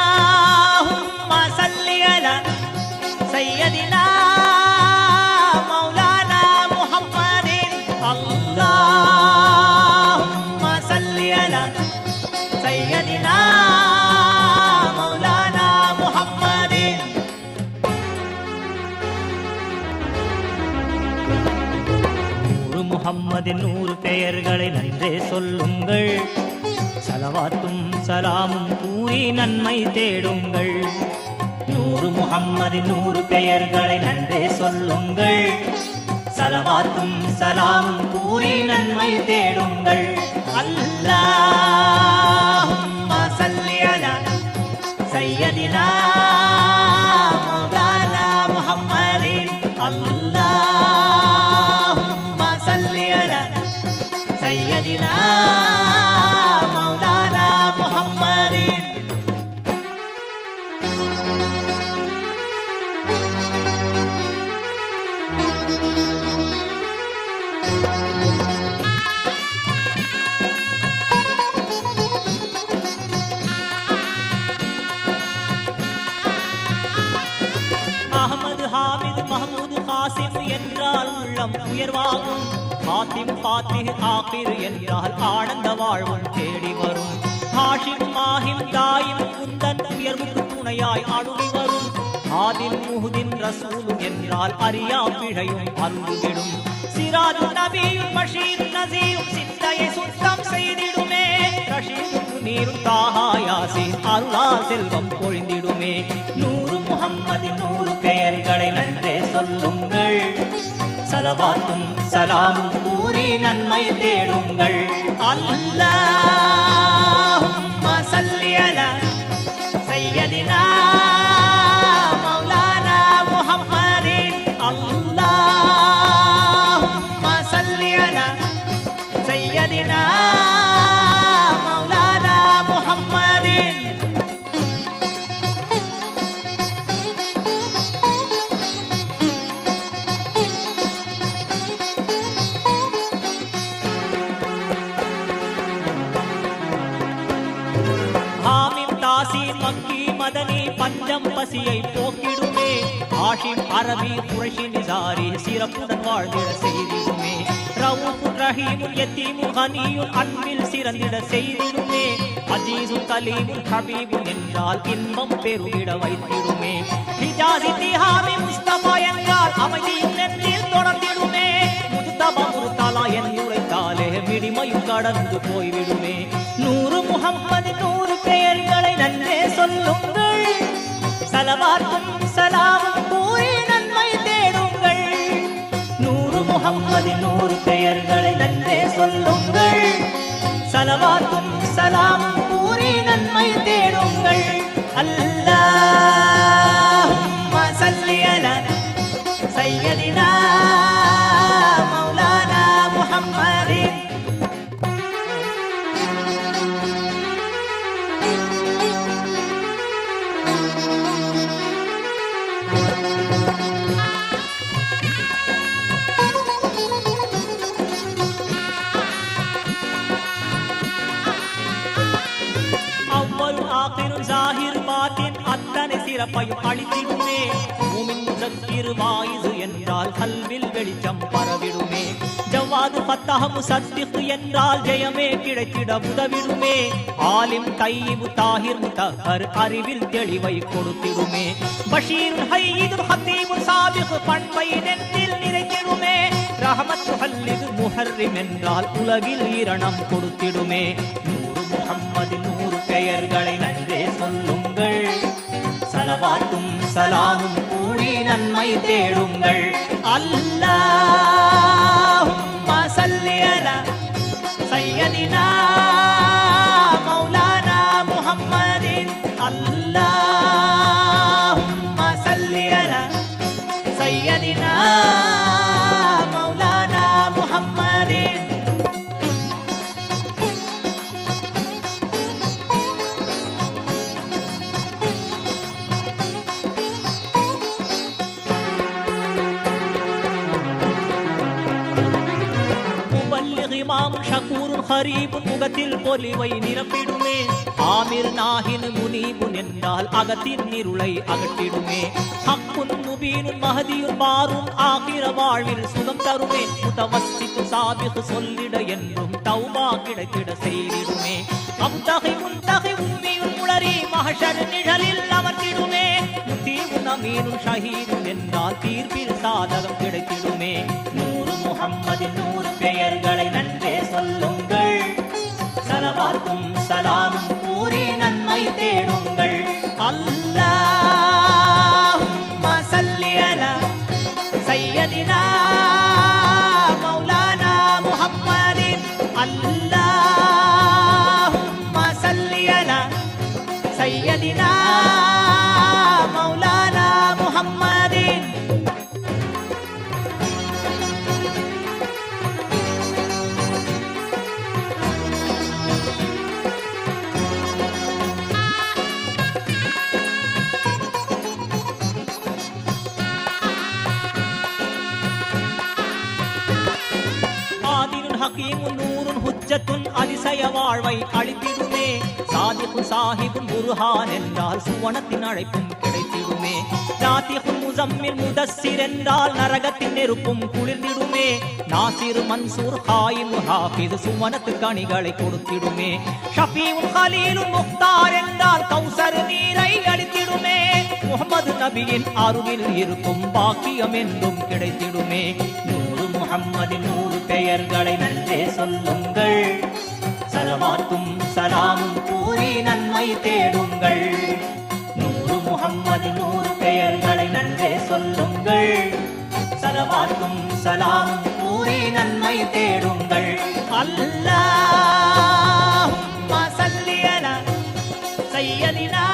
اللهم صل على سيدنا مولانا محمد اللهم صل على سيدنا مولانا محمد நூறு முகம்மதின் நூறு பெயர்களை நன்றே சொல்லுங்கள் சலவாத்தும் சலாமும் கூறி நன்மை தேடுங்கள். நூறு முகம்மது நூறு பெயர்களை நன்றே சொல்லுங்கள். சலவாத்தும் சலாமும் கூறி நன்மை தேடுங்கள். அல்லா உயர்வாகும். பாத்திம் பாத்திகு ஆகிர் என்றால் ஆனந்த வாழ்வும் தேடி வரும். ஹாஷிம் மாஹிம் தாயும் குந்தன் உயர்வுக்கு துணையாய் அணுகி வரும். ஆதில் முகுதின் ரசூலும் என்றால் அறியா பிழையும் அருந்துவிடும். சிராஜு நபியும் பஷீர் நசீரும் சிந்தையை சுத்தம் செய்திடுமே. ரஷீதும் நீரும் தாகாயாசி அருளா செல்வம் பொழிந்திடுமே. சலவாத்தும் சலாமும். ஊரே நன்மை தேடுங்கள். அல்லா. ஆஷிம் அரபி குரஷி நிசாரி சிறப்புடன் வாழ்ந்திட செய்திடுமே. ரவுஃபுன் ரஹீமுன் யத்தீமுன் ஹனியும் அன்பில் சிறந்திட செய்திடுமே. அஜீசுன் கலீமுன் ஹபீபுன் என்றால் இன்பம் பெருகிட வைத்திடுமே. ஹிஜாசி திஹாமி முஸ்தபா என்றால் அமைதியும் நெஞ்சில் தொடர்ந்திடுமே. முஸ்தபா முருத்தாலா என் உரைத்தாலே விடிமையும் கடந்து போய்விடுமே. நூறு முகம்மது நூறு பெயர்களை நன்றே சொல்லுங்கள். சலவாத்தும் சலாமும் நூறு முகம்மது நூறு பெயர்களை நன்றே சொல்லுங்கள். சலவாத்தும் சலாமும் கூறி நன்மை தேடுங்கள். அல்ல அவ்வளு ஆகிரும் ஜாகிர் பாத்தின் அத்தனை சிறப்பையும் அழித்திடுமே மூமின் முசக்கிரு வாயிசு என்றால் கல்வில் வெளிச்சம் பரவிடுமே. ஜவ்வாது ஃபத்தஹ் சத்திக்கு என்றால் ஜெயமே கிடைத்திட உதவிடுமே. ஆலிம் தையிபு தாகிர் முத்தஹர் அறிவில் தெளிவை கொடுத்திடுமே. பஷீர் ஹையிது ஹத்தீபு சாபிகு பண்பை நெஞ்சில் நிறைத்திடுமே ரஹமத் ஹல்லிது முஹர்ரிம் என்றால் உலகில் இரணம் கொடுத்திடுமே. நூறு முகம்மது நூறு பெயர்களை நன்றே சொல்லுங்கள். சலவாத்தும் சலாமும் கூடி நன்மை தேடுங்கள். அல்லாஹும்ம சல்லி சையதினா முபல்லிக் இமாம் ஷகூர் முகத்தில் பொலிவை நிரப்பிடுமே ஆமிர் நாகின் முனீபுன் என்றால் அகத்தின் இருளை அகற்றிடுமே ஹக்குன் முபீனும் மகதியும் பாரும் ஆகிற வாழ்வில் சுகம் தருமே முத்தவஸ்தித்து சாபிகு சொல்லிட என்றும் தௌபா கிடைத்திட செய்திடுமே அம்தகை முன்தகை உம்மியுன் உளறி மகஷர் நிழலில் அமர்த்திடுமே முத்தீவுன் நமீனும் ஷஹீதுன் என்றால் தீர்ப்பில் சாதகம் கிடைத்திடுமே சையதினா மௌலானா முஹம்மதின் அல்லாஹும்ம சல்லி அலா சையதினா நூறுன் அதிசய வாழ்வை அளித்திடுமே சாதிப்பு சாஹிபும் குருஹான் என்றால் சுவனத்தின் அழைப்பும் கிடைத்திடுமே. நாத்திகுன் முசம்மில் முதஸ்ஸிர் என்றால் நரகத்தின் நெருப்பும் குளிர்ந்திடுமே. நாசிர் மன்சூர் ஹாயிம் ஹாஃபிஸ் சுவனத்து கனிகளை கொடுத்திடுமே. ஷஃபீஉன் ஹலீலும் முக்தார் என்றால் கௌசர் நீரை அளித்திடுமே. முகமது நபியின் அருகில் இருக்கும் பாக்கியம் என்றும் கிடைத்திடுமே. முகம்மதின் நூறு பெயர்களை நன்றே சொல்லுங்கள். சலவாத்தும் சலாமும் கூறி நன்மை தேடுங்கள். நூறு முகம்மது நூறு பெயர்களை நன்றே சொல்லுங்கள். சலவாத்தும் சலாமும் கூறி நன்மை தேடுங்கள். அல்லாஹ் சல்லியனா சையதினா